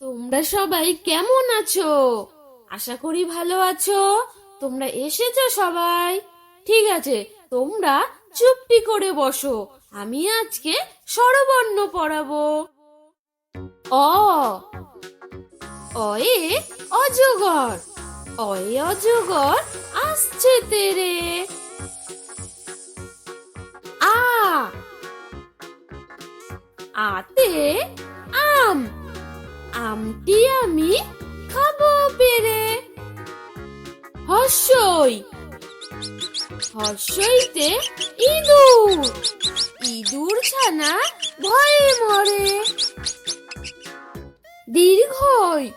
তোমরা সবাই কেমন আছো? আশা করি ভালো আছো। তোমরা এসেছ সবাই? ঠিক আছে, তোমরা চুপটি করে বসো। আমি আজকে স্বরবর্ণ পড়াবো। অ, অয়ে অজগর অয়ে অজগর আসছে তেরে। আ, আতে আম আমটি আমি খাব পেরে। হর্ষই। হর্ষইতে ইঁদুর। ইঁদুর ছানা ভয়ে মরে। দীর্ঘই।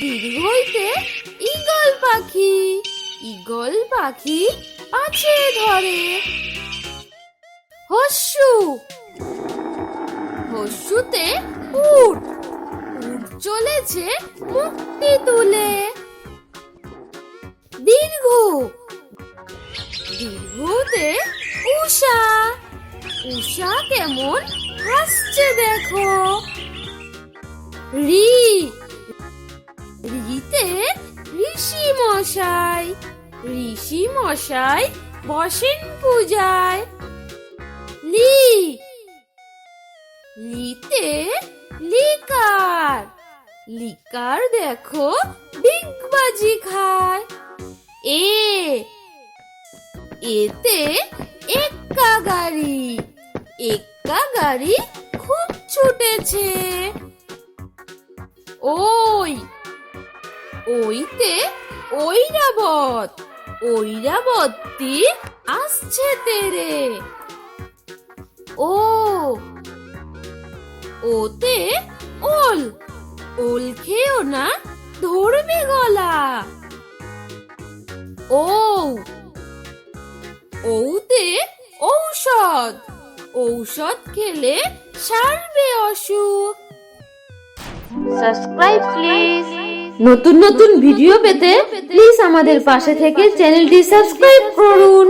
দীর্ঘইতে ঈগল পাখি। ঈগল পাখি পাছে ধরে। হস্যু হস্যুতে উট। চলেছে মুক্তি তুলে। দীর্ঘ। দীর্ঘতে উষা উষা কেমন হাসছে দেখো। রি। রিতে ঋষি মশাই। ঋষি মশাই বসেন পূজায়। লি। লিতে লিকার লিকার দেখো ডিগবাজি খায়। এ, এতে এক্কা গাড়ি এক্কা গাড়ি খুব ছুটেছে। ওই, ওইতে ঐরাবত ঐরাবতী আসছে তেরে। ও, ওতে ওল ওল খেও না ধরবে গলা। ও ওতে ঔষধ। ঔষধ খেলে সারবে অসুখ। Subscribe please. নতুন নতুন ভিডিও পেতে প্লিজ আমাদের পাশে থেকে চ্যানেলটি সাবস্ক্রাইব করুন।